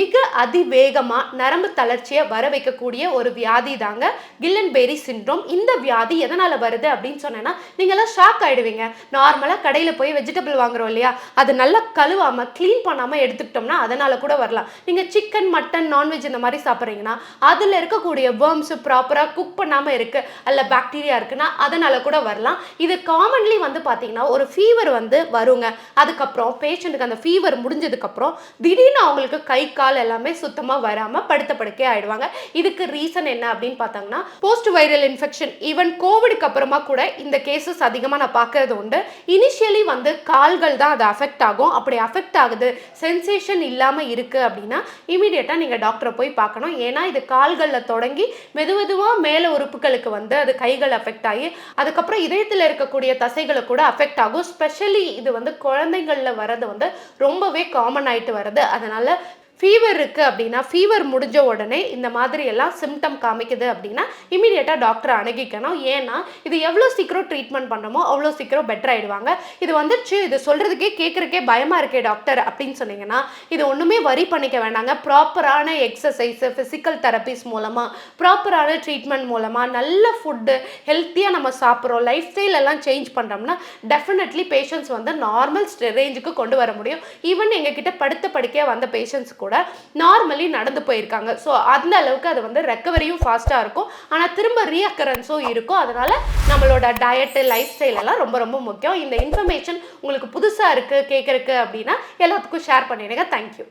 மிக அதிவேகமாக நரம்பு தளர்ச்சியை வர வைக்கக்கூடிய ஒரு வியாதி தாங்க கில்லன் பேரி சிண்ட்ரோம். இந்த வியாதி எதனால் வருது அப்படின்னு சொன்னேன்னா நீங்களாம் ஷாக் ஆகிடுவீங்க நார்மலாக கடையில் போய் வெஜிடபிள் வாங்குறோம் இல்லையா? அது நல்லா கழுவாமல் க்ளீன் பண்ணாமல் எடுத்துக்கிட்டோம்னா அதனால் கூட வரலாம். நீங்கள் சிக்கன் மட்டன் நான்வெஜ் இந்த மாதிரி சாப்பிட்றீங்கன்னா அதில் இருக்கக்கூடிய வேர்ம்ஸு ப்ராப்பராக குக் பண்ணாமல் இருக்குது அல்ல பாக்டீரியா இருக்குன்னா அதனால் கூட வரலாம். இது காமன்லி வந்து பார்த்தீங்கன்னா ஒரு ஃபீவர் வந்து வருங்க. அதுக்கப்புறம் பேஷண்ட்டுக்கு அந்த ஃபீவர் முடிஞ்சதுக்கப்புறம் திடீர்னு அவங்களுக்கு கை கால் எல்லாமே சுத்தமாக வராமல் படுத்த படுக்கே ஆயிடுவாங்க. இதுக்கு ரீசன் என்ன அப்படின்னு பார்த்தாங்கன்னா போஸ்ட் வைரல் இன்ஃபெக்ஷன் ஈவன் கோவிடுக்கு அப்புறமா கூட இந்த கேசஸ் அதிகமாக நான் பார்க்கறது உண்டு. இனிஷியலி வந்து கால்கள் தான் அது அஃபெக்ட் ஆகும். அப்படி அஃபெக்ட் ஆகுது சென்சேஷன் இல்லாமல் இருக்குது அப்படின்னா இமீடியட்டாக நீங்கள் டாக்டரை போய் பார்க்கணும். ஏன்னா இது கால்களில் தொடங்கி மெது மெதுவாக மேலே உறுப்புகளுக்கு வந்து அது கைகள் அஃபெக்ட் ஆகி அதுக்கப்புறம் இதயத்தில் இருக்கக்கூடிய தசைகளை கூட அஃபெக்ட் ஆகும். ஸ்பெஷலி இது வந்து குழந்தைங்களில் வர்றது வந்து ரொம்பவே காமன் ஆகிட்டு வருது அதனால் ஃபீவர் இருக்குது அப்படின்னா ஃபீவர் முடிஞ்ச உடனே இந்த மாதிரி எல்லாம் சிம்டம் காமிக்குது அப்படின்னா இமீடியட்டாக டாக்டரை அணுகிக்கணும். ஏன்னா இது எவ்வளோ சீக்கிரம் ட்ரீட்மெண்ட் பண்ணமோ அவ்வளோ சீக்கிரம் பெட்டர் ஆகிடுவாங்க இது வந்துச்சு இது சொல்கிறதுக்கே கேட்குறக்கே பயமாக இருக்கே டாக்டர் அப்படின்னு சொன்னீங்கன்னா இது ஒன்றுமே வரி பண்ணிக்க வேண்டாங்க ப்ராப்பரான எக்ஸசைஸு ஃபிசிக்கல் தெரப்பிஸ் மூலமாக ப்ராப்பரான ட்ரீட்மெண்ட் மூலமாக நல்ல ஃபுட்டு ஹெல்த்தியாக நம்ம சாப்பிட்றோம். லைஃப் ஸ்டைல் எல்லாம் சேஞ்ச் பண்ணுறோம்னா டெஃபினெட்லி பேஷண்ட்ஸ் வந்து நார்மல் ரேஞ்சுக்கு கொண்டு வர முடியும். ஈவன் எங்ககிட்ட படுத்த படுக்கையாக வந்த பேஷண்ட்ஸ் கூட கூட நார்மலி நடந்து போயிருக்காங்க. ஸோ அந்த அளவுக்கு அது வந்து ரெக்கவரியும் ஃபாஸ்ட்டாக இருக்கும். ஆனால் திரும்ப ரீஅக்கரன்ஸும் இருக்கும். அதனால் நம்மளோட டயட்டு லைஃப் ஸ்டைல் எல்லாம் ரொம்ப ரொம்ப முக்கியம். இந்த இன்ஃபர்மேஷன் உங்களுக்கு புதுசாக இருக்குது கேட்குறக்கு அப்படின்னா எல்லாத்துக்கும் ஷேர் பண்ணிடுங்க. தேங்க்யூ